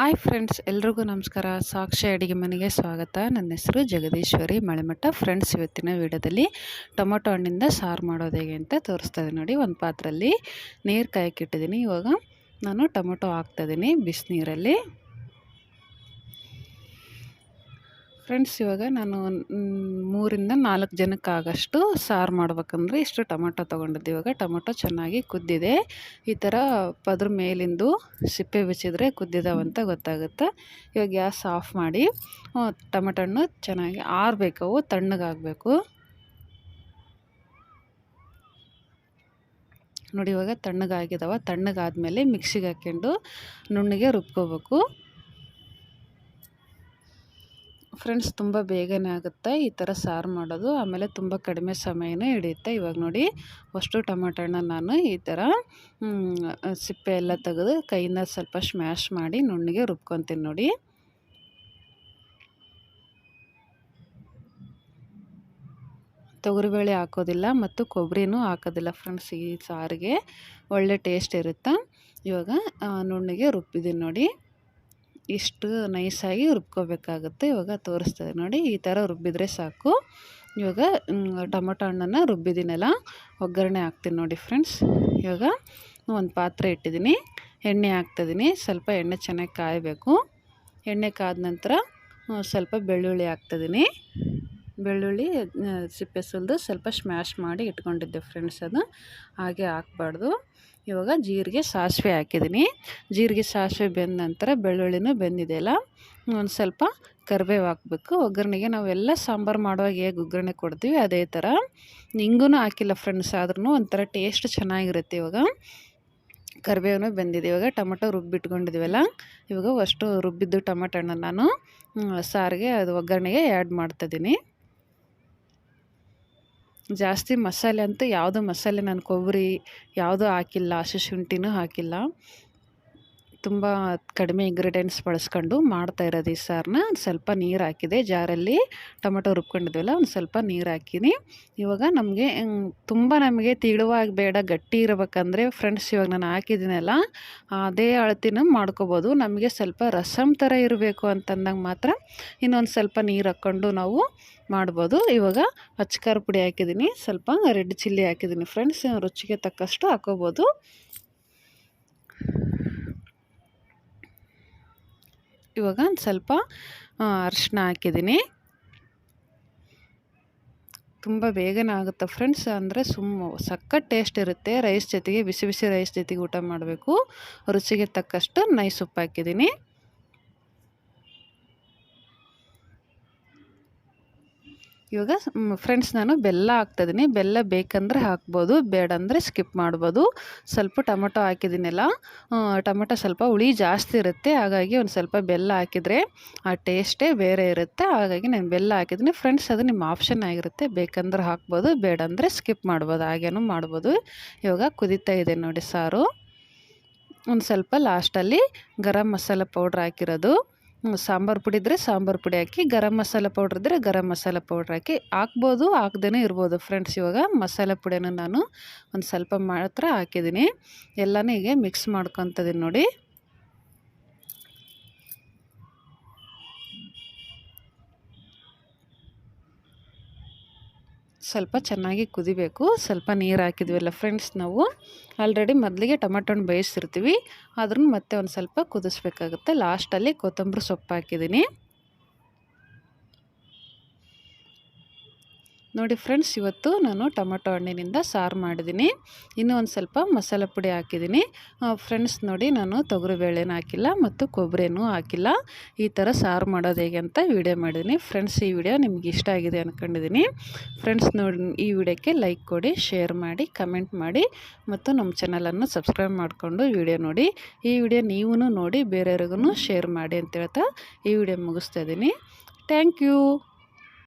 Hi friends, ಎಲ್ರಿಗೂ ನಮಸ್ಕಾರ. ಸಾಕ್ಷಿ ಅಡುಗೆ ಮನೆಗೆ ಸ್ವಾಗತ. ನನ್ನ ಹೆಸರು ಜಗದೀಶ್ವರಿ ಮಳೆಮಠ. ಫ್ರೆಂಡ್ಸ್, ಇವತ್ತಿನ ವಿಡಿಯೋದಲ್ಲಿ ಟೊಮೊಟೊ ಹಣ್ಣಿಂದ ಸಾರು ಮಾಡೋದು ಹೇಗೆ ಅಂತ ತೋರಿಸ್ತಾ ನೋಡಿ. ಒಂದು ಪಾತ್ರೆಯಲ್ಲಿ ನೀರು ಕಾಯಕ್ಕಿಟ್ಟಿದ್ದೀನಿ ಇವಾಗ ನಾನು ಟೊಮೊಟೊ ಹಾಕ್ತಾಯಿದ್ದೀನಿ ಬಿಸಿನೀರಲ್ಲಿ. ಫ್ರೆಂಡ್ಸ್, ಇವಾಗ ನಾನು ಮೂರಿಂದ ನಾಲ್ಕು ಜನಕ್ಕಾಗಷ್ಟು ಸಾರು ಮಾಡ್ಬೇಕಂದ್ರೆ ಇಷ್ಟು ಟೊಮೊಟೊ ತೊಗೊಂಡಿದ್ದೆ. ಇವಾಗ ಟೊಮೊಟೊ ಚೆನ್ನಾಗಿ ಕುದ್ದಿದೆ. ಈ ಥರ ಪದ್ರ ಮೇಲಿಂದು ಸಿಪ್ಪೆ ಬಿಚ್ಚಿದ್ರೆ ಕುದ್ದಿದಾವಂತ ಗೊತ್ತಾಗುತ್ತೆ. ಇವಾಗ ಗ್ಯಾಸ್ ಆಫ್ ಮಾಡಿ ಟೊಮೆಟೊ ಹಣ್ಣು ಚೆನ್ನಾಗಿ ಆರಬೇಕು ತಣ್ಣಗಾಗಬೇಕು. ನೋಡಿ, ಇವಾಗ ತಣ್ಣಗಾಗಿದಾವ. ತಣ್ಣಗಾದ್ಮೇಲೆ ಮಿಕ್ಸಿಗೆ ಹಾಕ್ಕೊಂಡು ನುಣ್ಣಗೆ ರುಬ್ಕೋಬೇಕು. ಫ್ರೆಂಡ್ಸ್ ತುಂಬ ಬೇಗನೆ ಆಗುತ್ತೆ. ಈ ಥರ ಸಾರು ಮಾಡೋದು ಆಮೇಲೆ ತುಂಬ ಕಡಿಮೆ ಸಮಯನೇ ಹಿಡಿಯುತ್ತೆ. ಇವಾಗ ನೋಡಿ ಅಷ್ಟು ಟೊಮೆಟೊ ಹಣ್ಣು ನಾನು ಈ ಥರ ಸಿಪ್ಪೆ ಎಲ್ಲ ತೆಗೆದು ಕೈಯಿಂದ ಸ್ವಲ್ಪ ಸ್ಮ್ಯಾಶ್ ಮಾಡಿ ನುಣ್ಣಿಗೆ ರುಬ್ಕೊತೀನಿ ನೋಡಿ. ತೊಗರಿಬೇಳೆ ಹಾಕೋದಿಲ್ಲ ಮತ್ತು ಕೊಬ್ಬರಿನೂ ಹಾಕೋದಿಲ್ಲ ಫ್ರೆಂಡ್ಸ್ ಈ ಸಾರಿಗೆ. ಒಳ್ಳೆ ಟೇಸ್ಟ್ ಇರುತ್ತೆ. ಇವಾಗ ನುಣ್ಣಿಗೆ ರುಬ್ಬಿದ್ದೀನಿ ನೋಡಿ. ಇಷ್ಟು ನೈಸಾಗಿ ರುಬ್ಕೋಬೇಕಾಗುತ್ತೆ. ಇವಾಗ ತೋರಿಸ್ತದೆ ನೋಡಿ, ಈ ಥರ ರುಬ್ಬಿದ್ರೆ ಸಾಕು. ಇವಾಗ ಟೊಮೊಟೊ ಹಣ್ಣನ್ನು ರುಬ್ಬಿದ್ದೀನಲ್ಲ, ಒಗ್ಗರಣೆ ಹಾಕ್ತೀನಿ ನೋಡಿ ಫ್ರೆಂಡ್ಸ್. ಇವಾಗ ಒಂದು ಪಾತ್ರೆ ಇಟ್ಟಿದ್ದೀನಿ. ಎಣ್ಣೆ ಹಾಕ್ತಿದ್ದೀನಿ. ಸ್ವಲ್ಪ ಎಣ್ಣೆ ಚೆನ್ನಾಗಿ ಕಾಯಬೇಕು. ಎಣ್ಣೆ ಕಾದ ನಂತರ ಸ್ವಲ್ಪ ಬೆಳ್ಳುಳ್ಳಿ ಹಾಕ್ತಿದ್ದೀನಿ. ಬೆಳ್ಳುಳ್ಳಿ ಸಿಪ್ಪೆ ಸುಲಿದು ಸ್ವಲ್ಪ ಸ್ಮ್ಯಾಶ್ ಮಾಡಿ ಇಟ್ಕೊಂಡಿದ್ದೆ ಫ್ರೆಂಡ್ಸ್ ಅದು. ಹಾಗೆ ಹಾಕ್ಬಾರ್ದು. ಇವಾಗ ಜೀರಿಗೆ ಸಾಸಿವೆ ಹಾಕಿದ್ದೀನಿ. ಜೀರಿಗೆ ಸಾಸಿವೆ ಬೆಂದ ನಂತರ ಬೆಳ್ಳುಳ್ಳಿನೂ ಬೆಂದಿದೆಯಲ್ಲ ಒಂದು ಸ್ವಲ್ಪ ಕರಿಬೇವು ಹಾಕಬೇಕು. ಒಗ್ಗರಣೆಗೆ ನಾವೆಲ್ಲ ಸಾಂಬಾರು ಮಾಡುವಾಗ ಹೇಗೆ ಒಗ್ಗರಣೆ ಕೊಡ್ತೀವಿ ಅದೇ ಥರ ಹಿಂಗೂ ಹಾಕಿಲ್ಲ ಫ್ರೆಂಡ್ಸ್ ಆದ್ರೂ ಒಂಥರ ಟೇಸ್ಟ್ ಚೆನ್ನಾಗಿರುತ್ತೆ ಇವಾಗ. ಕರಿಬೇವೂ ಬೆಂದಿದೆ. ಇವಾಗ ಟೊಮೊಟೊ ರುಬ್ಬಿಟ್ಕೊಂಡಿದ್ದೀವಲ್ಲ ಇವಾಗ ಅಷ್ಟು ರುಬ್ಬಿದ್ದು ಟೊಮೊಟೊ ಹಣ್ಣು ನಾನು ಸಾರಿಗೆ ಅದು ಒಗ್ಗರಣೆಗೆ ಆ್ಯಡ್ ಮಾಡ್ತಾಯಿದ್ದೀನಿ ಜಾಸ್ತಿ ಮಸಾಲೆ ಅಂತೂ ಯಾವುದು ಮಸಾಲೆ ನಾನು ಕೊಬ್ಬರಿ ಯಾವುದೂ ಹಾಕಿಲ್ಲ ಹಸಿ ಶುಂಠಿನೂ ಹಾಕಿಲ್ಲ. ತುಂಬ ಕಡಿಮೆ ಇಂಗ್ರೀಡಿಯೆಂಟ್ಸ್ ಬಳಸ್ಕೊಂಡು ಮಾಡ್ತಾ ಇರೋದು ಈ ಸಾರನ್ನ ಒಂದು ಸ್ವಲ್ಪ ನೀರು ಹಾಕಿದೆ. ಜಾರಲ್ಲಿ ಟೊಮೆಟೊ ರುಬ್ಕೊಂಡಿದ್ವಲ್ಲ, ಒಂದು ಸ್ವಲ್ಪ ನೀರು ಹಾಕಿನಿ. ಇವಾಗ ನಮಗೆ ತುಂಬ ನಮಗೆ ತಿಳುವಾಗಿ ಬೇಡ, ಗಟ್ಟಿ ಇರಬೇಕಂದ್ರೆ ಫ್ರೆಂಡ್ಸ್ ಇವಾಗ ನಾನು ಹಾಕಿದ್ದೀನಲ್ಲ ಅದೇ ಅಳತಿನ ಮಾಡ್ಕೋಬೋದು. ನಮಗೆ ಸ್ವಲ್ಪ ರಸಮ್ ಥರ ಇರಬೇಕು ಅಂತಂದಾಗ ಮಾತ್ರ ಇನ್ನೊಂದು ಸ್ವಲ್ಪ ನೀರು ಹಾಕ್ಕೊಂಡು ನಾವು ಮಾಡ್ಬೋದು. ಇವಾಗ ಅಚ್ಕಾರ ಪುಡಿ ಹಾಕಿದ್ದೀನಿ ಸ್ವಲ್ಪ ರೆಡ್ ಚಿಲ್ಲಿ ಹಾಕಿದ್ದೀನಿ ಫ್ರೆಂಡ್ಸ್ ರುಚಿಗೆ ತಕ್ಕಷ್ಟು ಹಾಕೋಬೋದು. ಇವಾಗ ಒಂದು ಸ್ವಲ್ಪ ಅರಿಶಿನ ಹಾಕಿದ್ದೀನಿ. ತುಂಬ ಬೇಗನೆ ಆಗುತ್ತೆ ಫ್ರೆಂಡ್ಸ್ ಅಂದರೆ ಸುಮ್ಮ ಸಖತ್ ಟೇಸ್ಟ್ ಇರುತ್ತೆ. ರೈಸ್ ಜೊತೆಗೆ ಬಿಸಿ ಬಿಸಿ ರೈಸ್ ಜೊತೆಗೆ ಊಟ ಮಾಡಬೇಕು. ರುಚಿಗೆ ತಕ್ಕಷ್ಟು ನೈಸ್ ಉಪ್ಪು ಹಾಕಿದ್ದೀನಿ. ಇವಾಗ ಫ್ರೆಂಡ್ಸ್ ನಾನು ಬೆಲ್ಲ ಹಾಕ್ತಾಯಿದ್ದೀನಿ. ಬೆಲ್ಲ ಬೇಕಂದರೆ ಹಾಕ್ಬೋದು ಬೇಡ ಅಂದರೆ ಸ್ಕಿಪ್ ಮಾಡ್ಬೋದು. ಸ್ವಲ್ಪ ಟೊಮೊಟೊ ಹಾಕಿದ್ದೀನಲ್ಲ ಟೊಮೊಟೊ ಸ್ವಲ್ಪ ಹುಳಿ ಜಾಸ್ತಿ ಇರುತ್ತೆ. ಹಾಗಾಗಿ ಒಂದು ಸ್ವಲ್ಪ ಬೆಲ್ಲ ಹಾಕಿದರೆ ಆ ಟೇಸ್ಟೇ ಬೇರೆ ಇರುತ್ತೆ. ಹಾಗಾಗಿ ನಾನು ಬೆಲ್ಲ ಹಾಕಿದ್ದೀನಿ. ಫ್ರೆಂಡ್ಸ್ ಅದು ನಿಮ್ಮ ಆಪ್ಷನ್ ಆಗಿರುತ್ತೆ. ಬೇಕಂದ್ರೆ ಹಾಕ್ಬೋದು ಬೇಡ ಅಂದರೆ ಸ್ಕಿಪ್ ಮಾಡ್ಬೋದು. ಹಾಗೇನೂ ಮಾಡ್ಬೋದು. ಇವಾಗ ಕುದೀತಾ ಇದೆ ನೋಡಿ ಸಾರು. ಒಂದು ಸ್ವಲ್ಪ ಲಾಸ್ಟಲ್ಲಿ ಗರಂ ಮಸಾಲ ಪೌಡ್ರ್ ಹಾಕಿರೋದು. ಸಾಂಬಾರು ಪುಡಿ ಇದ್ದರೆ ಸಾಂಬಾರು ಪುಡಿ ಹಾಕಿ, ಗರಂ ಮಸಾಲ ಪೌಡ್ರ್ ಇದ್ದರೆ ಗರಂ ಮಸಾಲ ಪೌಡ್ರ್ ಹಾಕಿ, ಹಾಕ್ಬೋದು ಹಾಕ್ದೇ ಇರ್ಬೋದು ಫ್ರೆಂಡ್ಸ್ ಇವಾಗ. ಮಸಾಲೆ ಪುಡಿಯನ್ನು ನಾನು ಒಂದು ಸ್ವಲ್ಪ ಮಾತ್ರ ಹಾಕಿದ್ದೀನಿ. ಎಲ್ಲನೂ ಹೀಗೆ ಮಿಕ್ಸ್ ಮಾಡ್ಕೊತದೀನಿ ನೋಡಿ. ಸ್ವಲ್ಪ ಚೆನ್ನಾಗಿ ಕುದಿಬೇಕು. ಸ್ವಲ್ಪ ನೀರು ಹಾಕಿದ್ವಲ್ಲ ಫ್ರೆಂಡ್ಸ್ ನಾವು. ಆಲ್ರೆಡಿ ಮೊದಲಿಗೆ ಟೊಮೆಟೊ ಹಣ್ಣು ಬೇಯಿಸಿರ್ತೀವಿ ಆದ್ರೂ ಮತ್ತೆ ಒಂದು ಸ್ವಲ್ಪ ಕುದಿಸ್ಬೇಕಾಗುತ್ತೆ. ಲಾಸ್ಟಲ್ಲಿ ಕೊತ್ತಂಬರಿ ಸೊಪ್ಪು ಹಾಕಿದ್ದೀನಿ. ನೋಡಿ ಫ್ರೆಂಡ್ಸ್, ಇವತ್ತು ನಾನು ಟೊಮೆಟೊ ಹಣ್ಣಿನಿಂದ ಸಾರು ಮಾಡಿದ್ದೀನಿ. ಇನ್ನೂ ಒಂದು ಸ್ವಲ್ಪ ಮಸಾಲೆ ಪುಡಿ ಹಾಕಿದ್ದೀನಿ. ಫ್ರೆಂಡ್ಸ್ ನೋಡಿ, ನಾನು ತೊಗರಿಬೇಳೆನೂ ಹಾಕಿಲ್ಲ ಮತ್ತು ಕೊಬ್ಬರಿನೂ ಹಾಕಿಲ್ಲ. ಈ ಥರ ಸಾರು ಮಾಡೋದು ಹೇಗೆ ಅಂತ ವಿಡಿಯೋ ಮಾಡಿದ್ದೀನಿ. ಫ್ರೆಂಡ್ಸ್, ಈ ವಿಡಿಯೋ ನಿಮ್ಗೆ ಇಷ್ಟ ಆಗಿದೆ ಅಂದ್ಕೊಂಡಿದ್ದೀನಿ ಫ್ರೆಂಡ್ಸ್, ನೋಡಿ, ಈ ವಿಡಿಯೋಕ್ಕೆ ಲೈಕ್ ಕೊಡಿ, ಶೇರ್ ಮಾಡಿ, ಕಮೆಂಟ್ ಮಾಡಿ ಮತ್ತು ನಮ್ಮ ಚಾನಲನ್ನು ಸಬ್ಸ್ಕ್ರೈಬ್ ಮಾಡಿಕೊಂಡು ವಿಡಿಯೋ ನೋಡಿ. ಈ ವಿಡಿಯೋ ನೀವೂ ನೋಡಿ ಬೇರೆಯವ್ರಿಗೂ ಶೇರ್ ಮಾಡಿ ಅಂತ ಹೇಳ್ತಾ ಈ ವಿಡಿಯೋ ಮುಗಿಸ್ತಾ ಇದ್ದೀನಿ. Thank you!